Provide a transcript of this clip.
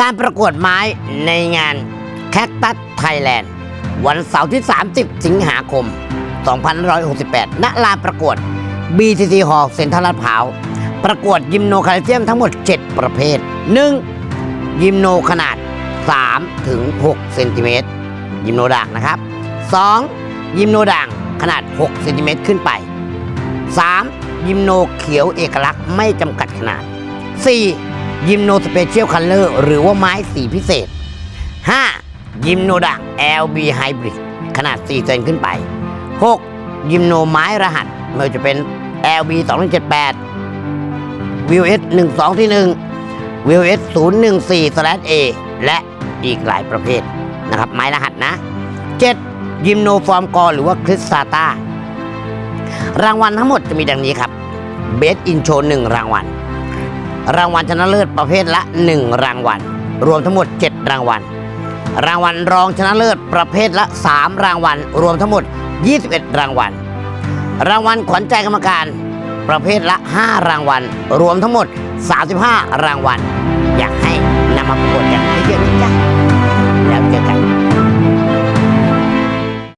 การประกวดไม้ในงานแคคตัสไทยแลนด์วันเสาร์ที่ 30 สิงหาคม 2568 ณ ลานประกวด BTC Hall เซ็นทรัลลาดพร้าว ประกวดยิมโนคาลิเซียมทั้งหมด 7 ประเภท 1. ยิมโนขนาด 3 ถึง 6 เซนติเมตร ยิมโนด่างนะครับ 2. ยิมโนด่างขนาด 6 เซนติเมตรขึ้นไป 3. ยิมโนเขียวเอกลักษณ์ไม่จำกัดขนาด 4. ยิมโนสเปเชียลคัลเลอร์หรือว่าไม้สีพิเศษ 5. ยิมโนด่าง LB Hybrid ขนาด 4 เซนขึ้นไป 6. ยิมโนไม้รหัสไม่ว่าจะเป็น LB 278 VS 12ที่1 VS 014 A และอีกหลายประเภทนะครับ ไม้รหัสนะ 7. ยิมโนฟอร์มกอหรือว่าคริสซาตารางวัลทั้งหมดจะมีดังนี้ครับเบสอินโชหนึ่งรางวัล รางวัลชนะเลิศประเภทละ 1 รางวัล รวมทั้งหมด 7 รางวัล รางวัลรองชนะเลิศประเภทละ 3 รางวัล รวมทั้งหมด 21 รางวัล รางวัลขวัญใจกรรมการ ประเภทละ 5 รางวัล รวมทั้งหมด 35 รางวัล อยากให้นำมาประกวดกันเยอะๆนะจ๊ะ